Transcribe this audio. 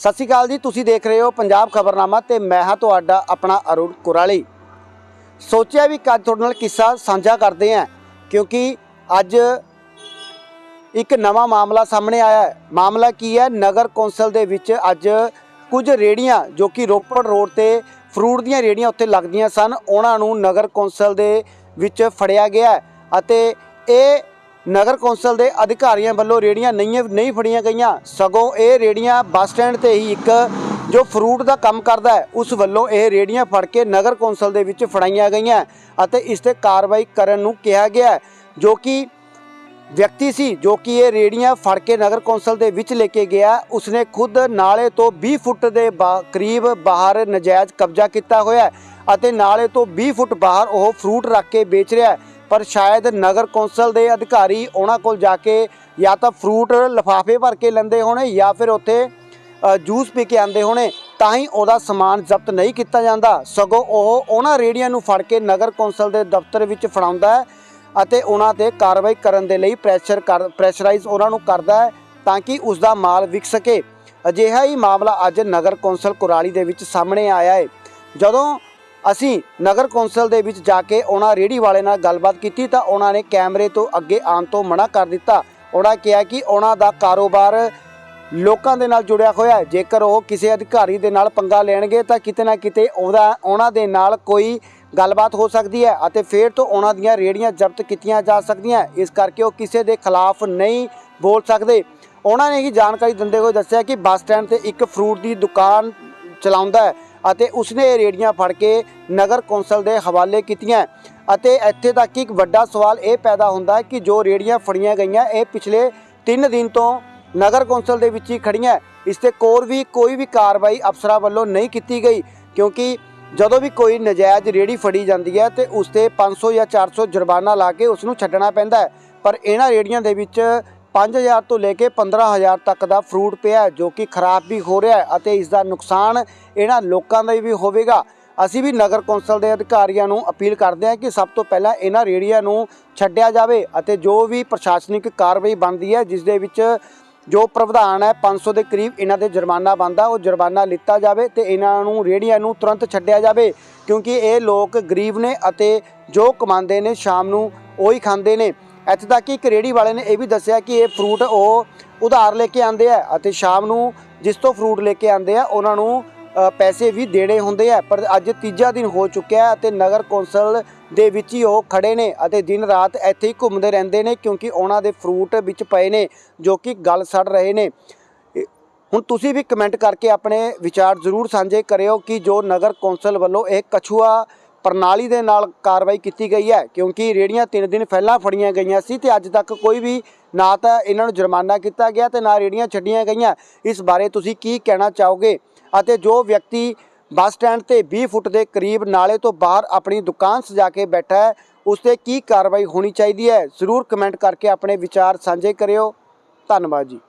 ਸਤਿ ਸ਼੍ਰੀ ਅਕਾਲ ਜੀ, ਤੁਸੀਂ ਦੇਖ ਰਹੇ ਹੋ ਪੰਜਾਬ ਖਬਰਨਾਮਾ ਤੇ ਮੈਂ ਹਾਂ ਤੁਹਾਡਾ ਆਪਣਾ ਅਰੁਣ ਕੁਰਾਲੀ। ਸੋਚਿਆ ਵੀ ਅੱਜ ਤੁਹਾਡੇ ਨਾਲ ਕਿੱਸਾ ਸਾਂਝਾ ਕਰਦੇ ਹਾਂ, ਕਿਉਂਕਿ ਅੱਜ ਇੱਕ ਨਵਾਂ ਮਾਮਲਾ ਸਾਹਮਣੇ ਆਇਆ ਹੈ। ਮਾਮਲਾ ਕੀ ਹੈ? ਨਗਰ ਕੌਂਸਲ ਦੇ ਵਿੱਚ ਅੱਜ ਕੁਝ ਰੇੜੀਆਂ ਜੋ ਕਿ ਰੋਪੜ ਰੋਡ ਤੇ ਫਰੂਟ ਦੀਆਂ ਰੇੜੀਆਂ ਉੱਤੇ ਲੱਗਦੀਆਂ ਸਨ, ਉਹਨਾਂ ਨੂੰ ਨਗਰ ਕੌਂਸਲ ਦੇ ਵਿੱਚ ਫੜਿਆ ਗਿਆ ਅਤੇ ਇਹ ਨਗਰ ਕੌਂਸਲ ਦੇ ਅਧਿਕਾਰੀਆਂ ਵੱਲੋਂ ਰੇੜੀਆਂ ਨਹੀਂ ਨਹੀਂ ਫੜੀਆਂ ਗਈਆਂ। ਸਗੋਂ ਇਹ ਰੇੜੀਆਂ ਬੱਸ ਸਟੈਂਡ ਤੇ ਹੀ ਇੱਕ ਜੋ ਫਰੂਟ ਦਾ ਕੰਮ ਕਰਦਾ ਹੈ, ਉਸ ਵੱਲੋਂ ਇਹ ਰੇੜੀਆਂ ਫੜ ਕੇ ਨਗਰ ਕੌਂਸਲ ਦੇ ਵਿੱਚ ਫੜਾਈਆਂ ਗਈਆਂ ਅਤੇ ਇਸ ਤੇ ਕਾਰਵਾਈ ਕਰਨ ਨੂੰ ਕਿਹਾ ਗਿਆ ਜੋ ਕਿ ਵਿਅਕਤੀ ਸੀ, ਜੋ ਕਿ ਇਹ ਰੇੜੀਆਂ ਫੜ ਕੇ ਨਗਰ ਕੌਂਸਲ ਦੇ ਵਿੱਚ ਲੈ ਕੇ ਗਿਆ। ਉਸਨੇ ਖੁਦ ਨਾਲੇ ਤੋਂ 20 ਫੁੱਟ ਦੇ ਬਾ- ਕਰੀਬ ਬਾਹਰ ਨਜਾਇਜ਼ ਕਬਜ਼ਾ ਕੀਤਾ ਹੋਇਆ ਅਤੇ ਨਾਲੇ ਤੋਂ 20 ਫੁੱਟ ਬਾਹਰ ਉਹ ਫਰੂਟ ਰੱਖ ਕੇ ਵੇਚ ਰਿਹਾ ਹੈ। ਪਰ ਸ਼ਾਇਦ ਨਗਰ ਕੌਂਸਲ ਦੇ ਅਧਿਕਾਰੀ ਉਹਨਾਂ ਕੋਲ ਜਾ ਕੇ ਜਾਂ ਤਾਂ ਫਰੂਟ ਲਿਫਾਫੇ ਭਰ ਕੇ ਲੈਂਦੇ ਹੋਣੇ ਜਾਂ ਫਿਰ ਉੱਥੇ ਜੂਸ ਪੀ ਕੇ ਆਂਦੇ ਹੋਣੇ, ਤਾਂ ਹੀ ਉਹਦਾ ਸਮਾਨ ਜ਼ਬਤ ਨਹੀਂ ਕੀਤਾ ਜਾਂਦਾ। ਸਗੋਂ ਉਹ ਉਹਨਾਂ ਰੇੜੀਆਂ ਨੂੰ ਫੜ ਕੇ ਨਗਰ ਕੌਂਸਲ ਦੇ ਦਫ਼ਤਰ ਵਿੱਚ ਫੜਾਉਂਦਾ ਹੈ ਅਤੇ ਉਹਨਾਂ ਤੇ ਕਾਰਵਾਈ ਕਰਨ ਦੇ ਲਈ ਪ੍ਰੈਸ਼ਰ ਕਰ, ਪ੍ਰੈਸ਼ਰਾਈਜ਼ ਉਹਨਾਂ ਨੂੰ ਕਰਦਾ ਹੈ ਤਾਂ ਕਿ ਉਸ ਦਾ ਮਾਲ ਵਿਕ ਸਕੇ। ਅਜਿਹਾ ਹੀ ਮਾਮਲਾ ਅੱਜ ਨਗਰ ਕੌਂਸਲ ਕੁਰਾਲੀ ਦੇ ਵਿੱਚ ਸਾਹਮਣੇ ਆਇਆ ਹੈ। ਜਦੋਂ ਅਸੀਂ ਨਗਰ ਕੌਂਸਲ ਦੇ ਵਿੱਚ ਜਾ ਕੇ ਉਹਨਾਂ ਰੇੜੀ ਵਾਲੇ ਨਾਲ ਗੱਲਬਾਤ ਕੀਤੀ ਤਾਂ ਉਹਨਾਂ ਨੇ ਕੈਮਰੇ ਤੋਂ ਅੱਗੇ ਆਉਣ ਤੋਂ ਮਨਾ ਕਰ ਦਿੱਤਾ। ਉਹਨਾਂ ਕਿਹਾ ਕਿ ਉਹਨਾਂ ਦਾ ਕਾਰੋਬਾਰ ਲੋਕਾਂ ਦੇ ਨਾਲ ਜੁੜਿਆ ਹੋਇਆ ਹੈ। ਜੇਕਰ ਉਹ ਕਿਸੇ ਅਧਿਕਾਰੀ ਦੇ ਨਾਲ ਪੰਗਾ ਲੈਣਗੇ ਤਾਂ ਕਿਤੇ ਨਾ ਕਿਤੇ ਉਹਦਾ ਉਹਨਾਂ ਦੇ ਨਾਲ ਕੋਈ ਗੱਲਬਾਤ ਹੋ ਸਕਦੀ ਹੈ ਅਤੇ ਫਿਰ ਤੋਂ ਉਹਨਾਂ ਦੀਆਂ ਰੇੜੀਆਂ ਜ਼ਬਤ ਕੀਤੀਆਂ ਜਾ ਸਕਦੀਆਂ ਇਸ ਕਰਕੇ ਉਹ ਕਿਸੇ ਦੇ ਖਿਲਾਫ ਨਹੀਂ ਬੋਲ ਸਕਦੇ। ਉਹਨਾਂ ਨੇ ਹੀ ਜਾਣਕਾਰੀ ਦਿੰਦੇ ਹੋਏ ਦੱਸਿਆ ਕਿ ਬੱਸ ਸਟੈਂਡ ਤੇ ਇੱਕ ਫਰੂਟ ਦੀ ਦੁਕਾਨ ਚਲਾਉਂਦਾ ਹੈ। ਅਤੇ ਉਸਨੇ ਇਹ ਰੇੜੀਆਂ ਫੜ ਕੇ ਨਗਰ ਕੌਂਸਲ ਦੇ ਹਵਾਲੇ ਕੀਤੀਆਂ। ਅਤੇ ਇੱਥੇ ਤੱਕ ਕਿ ਇੱਕ ਵੱਡਾ ਸਵਾਲ ਇਹ ਪੈਦਾ ਹੁੰਦਾ ਹੈ ਕਿ ਜੋ ਰੇੜੀਆਂ ਫੜੀਆਂ ਗਈਆਂ, ਇਹ ਪਿਛਲੇ 3 ਦਿਨ ਤੋਂ ਨਗਰ ਕੌਂਸਲ ਦੇ ਵਿੱਚ ਹੀ ਖੜੀਆਂ। ਇਸ ਤੇ ਕੋਰ ਵੀ ਕੋਈ ਵੀ ਕਾਰਵਾਈ ਅਫਸਰਾਂ ਵੱਲੋਂ ਨਹੀਂ ਕੀਤੀ ਗਈ, ਕਿਉਂਕਿ ਜਦੋਂ ਵੀ ਕੋਈ ਨਜਾਇਜ਼ ਰੇੜੀ ਫੜੀ ਜਾਂਦੀ ਹੈ ਤੇ ਉਸ ਤੇ 500 ਜਾਂ 400 ਜੁਰਮਾਨਾ ਲਾ ਕੇ ਉਸ ਨੂੰ ਛੱਡਣਾ ਪੈਂਦਾ ਹੈ। ਪਰ ਇਹਨਾਂ ਰੇੜੀਆਂ ਦੇ ਵਿੱਚ 5000 ਤੋਂ ਲੈ ਕੇ 15000 ਤੱਕ ਦਾ ਫਰੂਟ ਪਿਆ ਜੋ ਕਿ ਖਰਾਬ ਵੀ ਹੋ ਰਿਹਾ ਹੈ ਅਤੇ ਇਸ ਦਾ ਨੁਕਸਾਨ ਇਹਨਾਂ ਲੋਕਾਂ ਦਾ ਵੀ ਹੋਵੇਗਾ। ਅਸੀਂ ਵੀ ਨਗਰ ਕੌਂਸਲ ਦੇ ਅਧਿਕਾਰੀਆਂ ਨੂੰ ਅਪੀਲ ਕਰਦੇ ਹਾਂ ਕਿ ਸਭ ਤੋਂ ਪਹਿਲਾਂ ਇਹਨਾਂ ਰੇੜੀਆਂ ਨੂੰ ਛੱਡਿਆ ਜਾਵੇ ਅਤੇ ਜੋ ਵੀ ਪ੍ਰਸ਼ਾਸਨਿਕ ਕਾਰਵਾਈ ਬਣਦੀ ਹੈ, ਜਿਸ ਦੇ ਵਿੱਚ ਜੋ ਪ੍ਰਵਧਾਨ ਹੈ 500 ਦੇ ਕਰੀਬ ਇਹਨਾਂ ਦੇ ਜੁਰਮਾਨਾ ਬਣਦਾ, ਉਹ ਜੁਰਮਾਨਾ ਲਿੱਤਾ ਜਾਵੇ ਤੇ ਇਹਨਾਂ ਨੂੰ ਰੇੜੀਆਂ ਨੂੰ ਤੁਰੰਤ ਛੱਡਿਆ ਜਾਵੇ, ਕਿਉਂਕਿ ਇਹ ਲੋਕ ਗਰੀਬ ਨੇ ਅਤੇ ਜੋ ਕਮਾਉਂਦੇ ਨੇ ਸ਼ਾਮ ਨੂੰ ਉਹੀ ਖਾਂਦੇ ਨੇ। ਇੱਥੇ ਤੱਕ ਕਿ ਇੱਕ ਰੇੜੀ ਵਾਲੇ ਨੇ ਇਹ ਵੀ ਦੱਸਿਆ ਕਿ ਇਹ ਫਰੂਟ ਉਹ ਉਧਾਰ ਲੈ ਕੇ ਆਉਂਦੇ ਆ ਅਤੇ ਸ਼ਾਮ ਨੂੰ ਜਿਸ ਤੋਂ ਫਰੂਟ ਲੈ ਕੇ ਆਉਂਦੇ ਆ, ਉਹਨਾਂ ਨੂੰ ਪੈਸੇ ਵੀ ਦੇਣੇ ਹੁੰਦੇ ਆ। ਪਰ ਅੱਜ ਤੀਜਾ ਦਿਨ ਹੋ ਚੁੱਕਿਆ ਹੈ ਅਤੇ ਨਗਰ ਕੌਂਸਲ ਦੇ ਵਿੱਚ ਹੀ ਉਹ ਖੜੇ ਨੇ ਅਤੇ ਦਿਨ ਰਾਤ ਇੱਥੇ ਹੀ ਘੁੰਮਦੇ ਰਹਿੰਦੇ ਨੇ ਕਿਉਂਕਿ ਉਹਨਾਂ ਦੇ ਫਰੂਟ ਵਿੱਚ ਪਏ ਨੇ ਜੋ ਕਿ ਗਲ ਸੜ ਰਹੇ ਨੇ। ਹੁਣ ਤੁਸੀਂ ਵੀ ਕਮੈਂਟ ਕਰਕੇ ਆਪਣੇ ਵਿਚਾਰ ਜ਼ਰੂਰ ਸਾਂਝੇ ਕਰਿਓ ਕਿ ਜੋ ਨਗਰ ਕੌਂਸਲ ਵੱਲੋਂ ਇਹ ਕਛੂਆ ਪ੍ਰਣਾਲੀ ਦੇ ਨਾਲ ਕਾਰਵਾਈ ਕੀਤੀ ਗਈ ਹੈ, ਕਿਉਂਕਿ ਰੇੜੀਆਂ 3 ਦਿਨ ਪਹਿਲਾਂ ਫੜੀਆਂ ਗਈਆਂ ਸੀ ਤੇ ਅੱਜ ਤੱਕ ਕੋਈ ਵੀ ਨਾ ਤਾਂ ਇਹਨਾਂ ਨੂੰ ਜੁਰਮਾਨਾ ਕੀਤਾ ਗਿਆ ਤੇ ਨਾ ਰੇੜੀਆਂ ਛੱਡੀਆਂ ਗਈਆਂ। ਇਸ ਬਾਰੇ ਤੁਸੀਂ ਕੀ ਕਹਿਣਾ ਚਾਹੋਗੇ? ਅਤੇ ਜੋ ਵਿਅਕਤੀ ਬੱਸ ਸਟੈਂਡ ਤੇ 20 ਫੁੱਟ ਦੇ ਕਰੀਬ ਨਾਲੇ ਤੋਂ ਬਾਹਰ ਆਪਣੀ ਦੁਕਾਨ ਸਜਾ ਕੇ ਬੈਠਾ ਹੈ, ਉਸ ਤੇ ਕੀ ਕਾਰਵਾਈ ਹੋਣੀ ਚਾਹੀਦੀ ਹੈ? ਜ਼ਰੂਰ ਕਮੈਂਟ ਕਰਕੇ ਆਪਣੇ ਵਿਚਾਰ ਸਾਂਝੇ ਕਰਿਓ। ਧੰਨਵਾਦ ਜੀ।